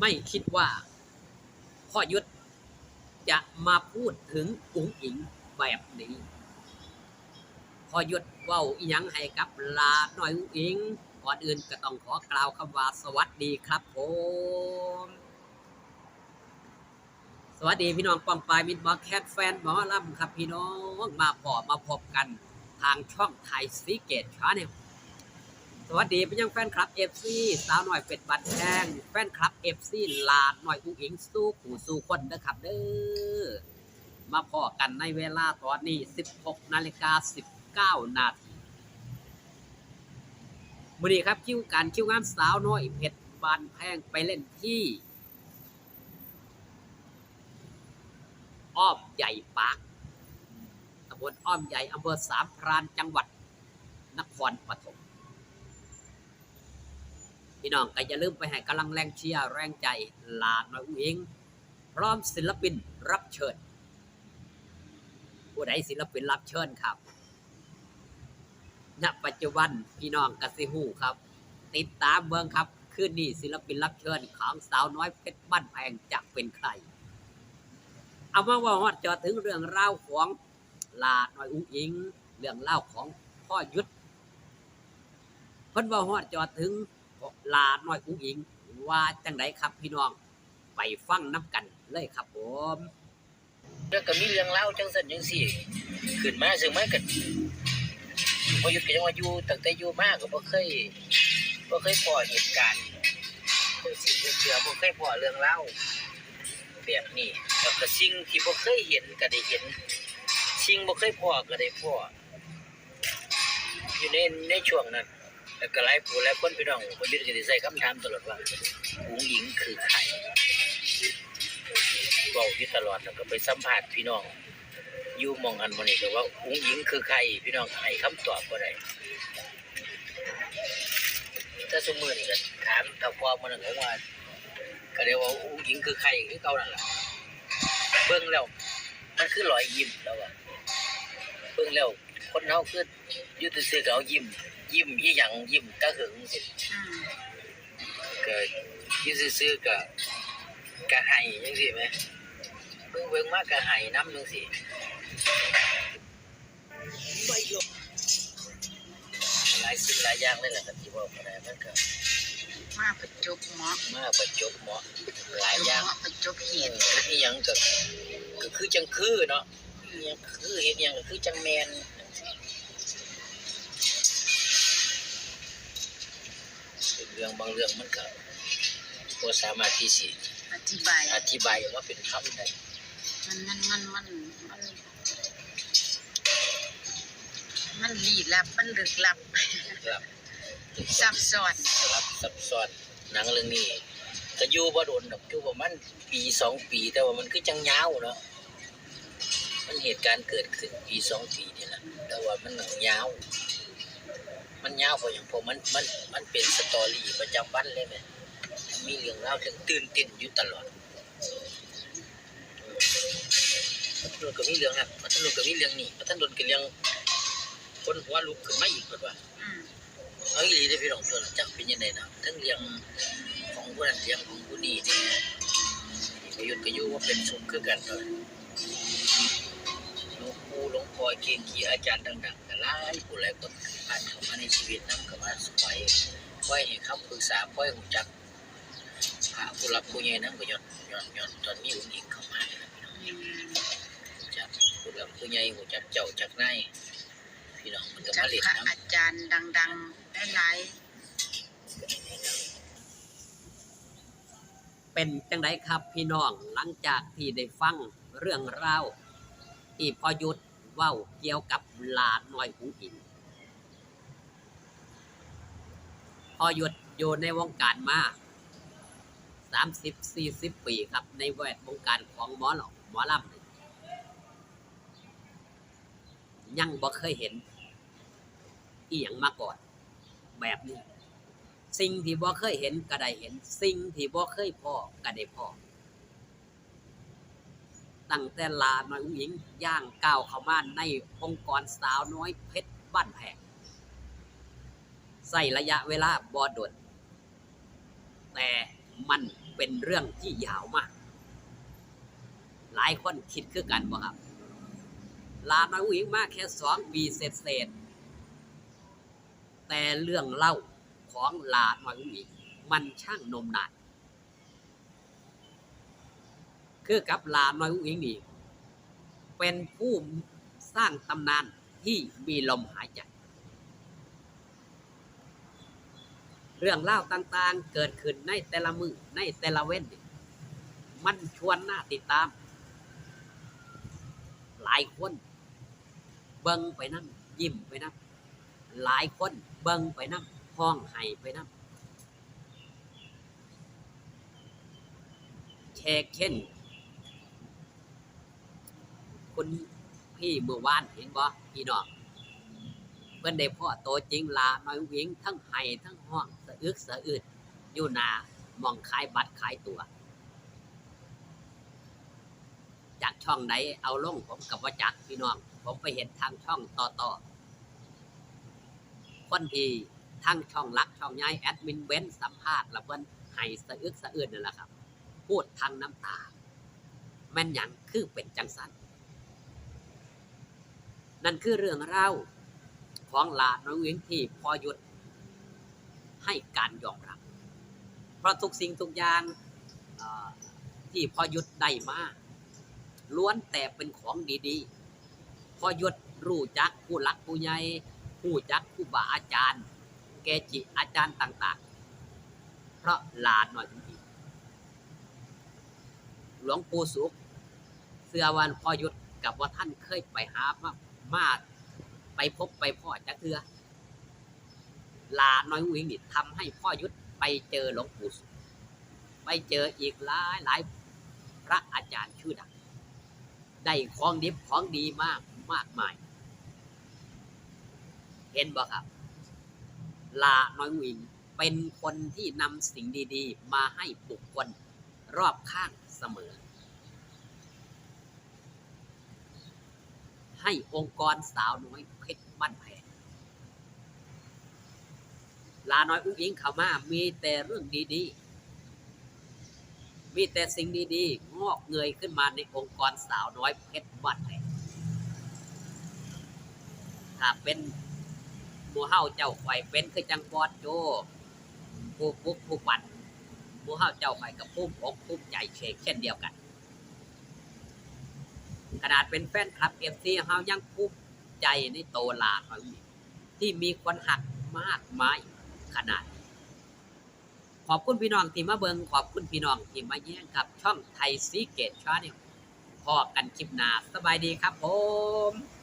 ไม่คิดว่าพ่อยุทธจะมาพูดถึงอุ๋งอิงแบบนี้พ่อยุทธเว้าอีหยังให้กับลาหน่อยอุ๋งอิงก่อนอื่นก็ต้องขอกล่าวคำว่าสวัสดีครับผมสวัสดีพี่น้องปองปายมิตรบอแคทแฟนหมอลำครับพี่น้องมาพอมาพบกันทางช่องไทยซีเกตชาแนล สวัสดีเพี่ยังแฟนคลับเอฟซีสาวหน่อยเป็ดบัตรแดงแฟนคลับเอฟซีลาดหน่อยอุ้งอิงสู้ผู้สู้คนเด้อครับเด้อมาพอกันในเวลาตอนนี้ 16นาฬิกา19นาทีมื้อนี้ครับคิวการคิวงานสาวน้อยเพชรบานแพงไปเล่นที่ อ้อมใหญ่ปากตำบลอ้อมใหญ่อำเภอสามพรานจังหวัด นครปฐม พี่น้องก็อย่าลืมไปให้กำลังแรงเชียร์แรงใจลาหน่อยอุ้งอิงพร้อมศิลปินรับเชิญผู้ใดศิลปินรับเชิญครับณปัจจุบันพี่น้องกสิหูครับ ติดตามเมืองครับคืนนี้ศิลปินรับเชิญของสาวน้อยเพชรบ้านแพงจะเป็นใคร เอามาว่าฮอดจอถึงเรื่องราวของลาหน่อยอุ้งอิง เรื่องเล่าวของพ่อยุทธเพิ่นว่าฮอดจอถึง ลาหน่อยอุ้งอิง ว่าจังไดครับพี่น้องไปฟังน้ำกันเลยครับผมแล้วก็มีเรื่องเล่าจังสันจังสี่ขึ้นมาซึ่งมันก็พอยุดก็ยังว่าอยู่ตั้งแต่อยู่มากก็บ่เคยบ่เคยพอเหตุการณ์จังสี่งเสื่อบ่เคยพอเรื่องเล่าแบบนี้แล้วก็สิ่งที่บ่เคยเห็นก็ได้เห็นสิ่งบ่เคยพอก็ได้พออยู่ในในช่วงนั้น แล้วก็หลายผู้หลายคนพี่น้องพอหยุดก็ได้ใส่คำถามตลอดว่าอุ๋งอิงคือใครเว้าอยู่ตลอดแล้วก็ไปสัมภาษณ์พี่น้องยู่มองอันวันนี้ก็ว่าอุ้งหญิงคือใคร พี่น้องให้คำตอบบ่ได้ถ้าสมมือนี่ก็ถามตาพอมันก็ว่าก็เรียกว่าอุ้งหญิงคือใครคือเก่านั่นแหละเบิ่งแล้วมันคือรอยยิ้มแล้วอะเบิ่งแล้วคนเฮาคืออยู่ซื่อๆก็เอายิ้ม ยิ้มอีหยังยิ้มตะหึงสิก็อยู่ซื่อๆก็กะไห้จังซี่ไหมเบิ่งเบิ่งมากะไห้น้ำจังซี่หลายสิ่งหลายอย่างเลยแหละครับที่บอกมาได้มันก็มาประจบเหมาะมาประจบเหมาะหลายอย่างเหมาะประจบเหเห็นตุอีหยังก็ก็คือจังคือเนาะอีหยังคือเห็นหยังก็คือจังแมน เรื่องบางเรื่องมันก็บ่สามารถที่สิอธิบาย อธิบายออกมาเป็นคำได้มันมันมันมันมันมันลี้ลับมันลึกลับครับซับซ้อนสลับซับซ้อนหนังเรื่องนี้ก็อยู่บ่โดนดอกอยู่ประมาณปีสองปี แต่ว่ามันคือจังยาวเนาะมันเหตุการณ์เกิดขึ้นปีสองปีนี่แหละแต่ว่ามันหนังยาว มันยาวเพราอย่างผมมันมันมันเป็นสตอรี่ประจำวันเลยแหมมีเรื่องเล่าถึงตื่นเต้นอยู่ตลอดพัทลุนก็มีเรื่องนั้นพัทลุนก็มีเรื่องนี้พัทลุนก็เรื่องคนหัวลุกขึ้นมาอีกเพิ่นว่าอืมเอาอีหลีได้พี่น้องตัวนั้นจักเป็นยังไงนะทั้งเลี้ยงของผู้นั้นเลี้ยงของผู้นี้นี่ประยุทธ์ก็อยู่ว่าเป็นสุขคือกันเลย หลวงปู่หลวงพ่อเก่งขี่อาจารย์ดังๆก็หลายผู้หลายคนผ่านเข้ามาในชีวิตนํก็มาสอยคอยให้คำปรึกษาคอยรู้จักพระผู้หลักผู้ใหญ่นั้นก็ย้อนย้อนย้อนตอนมีองค์หญิงเข้ามานี่ล่ะพี่น้องอืมรู้จักผู้หลักผู้ใหญ่รู้จักเจ้าจักนายพี่น้องมันก็จัมากเล่นพระน้อาจารย์ดังๆหลายเป็นจังไดครับพี่น้องหลังจากที่ได้ฟังเรื่องราว ที่พอยุทธเว้าเกี่ยวกับลาน้อยอุ้งอิงพอยุทธอยู่ในวงการมาสามสิบสี่สิบปีครับ ในแวดวงการของหมอหลอกหมอลำยังบ่เคยเห็น อีหยังมาก่อน แบบนี้ สิ่งที่บ่เคยเห็นก็ได้เห็น สิ่งที่บ่เคยพอก็ได้พอ ตั้งแต่ลาน้อยอุ้งหญิงย่างก้าวเข้ามาในองค์กรสาวน้อยเพชรบ้านแพงใส่ระยะเวลาบ่ดนแต่มันเป็นเรื่องที่ยาวมาก หลายคนคิดคือกันบ่ครับ ลาน้อยอุ๋งอิงมากแค่สองปีเศษเศษแต่เรื่องเล่าของลาน้อยอุ๋งอิงมันช่างนมนาน คือกับลาน้อยอุ๋งอิงนี่เป็นผู้สร้างตำนานที่มีลมหายใจ เรื่องเล่าต่างๆเกิดขึ้นในแต่ละมือในแต่ละเว้นมันชวนน่าติดตาม หลายคน เบิ่งไปนั่งยิ้มไปนั่งหลายคนเบิ่งไปนั่ห้องไห้ไปนั่งเชกเช่น คุณพี่เมื่อวานเห็นบ่พี่น้องเพิ่นได้พ่อโตจริงลาน้อยวิงทั้งไห้ทั้งห้องสะอึกสะอื้นอยู่นามองขายบัตรขายตัว จากช่องไหนเอาลงผมกับว่าจากพี่น้อง ผมไปเห็นทางช่องต่อต่อคนที่ทางช่องลักช่องย้ายแอดมินเว้นสัมภาษณ์ล้วเพิ่นไห้สะอึกสะอื้นนั่นแหละครับ พูดทางน้ำตา แม่นยังคือเป็นจังสัน นั่นคือเรื่องเล่าของลาน้องเวียงที่พอหยุดให้การยอมรับ เพราะทุกสิ่งทุกอย่างที่พอหยุดได้มาล้วนแต่เป็นของดีๆ พอหยุดรู้จักผู้หลักผู้ใหญ่ผู้จักผู้บาอาจารย์ เกจิอาจารย์ต่างๆ เพราะลาหน่อยจริงๆหลวงปู่สุขเสื้อวันพอหยุดกับว่าท่านเคยไปหามา มาไปพบไปพ่อจักเทือลาน้อยวิงนี่ทำให้พ่อยุทธไปเจอหลวงปู่ไปเจออีกหลายหลายพระอาจารย์ชื่อดังได้ของดิบของดีมากมากมาย เห็นบ่ครับ ลาน้อยวิงเป็นคนที่นำสิ่งดี ๆ มาให้บุคคลรอบข้างเสมอ ให้องค์กรสาวน้อยเพชรบ้านแพงลาน้อยอุ้งอิงเขามา มีแต่เรื่องดีๆ มีแต่สิ่งดีๆ งอกเงยขึ้นมาในองค์กรสาวน้อยเพชรบ้านแพงถ้าเป็นหมูเฮาเจ้าไฟเป็นคือจังบอดโจผู้ปุ๊กผู้ปัดหมูเฮาเจ้าไฟกับผู้อกผู้ใจเชกเช่นเดียวกัน ขนาดเป็นแฟนคลับเอฟซีเฮายังภูมิใจในโตลาขาที่มีคนหักมากมายขนาดขอบคุณพี่น้องที่มาเบิงขอบคุณพี่น้องที่มาแย่งกับช่องไทยซีเกตชาแนลพอกันคลิปหน้าสบายดีครับผม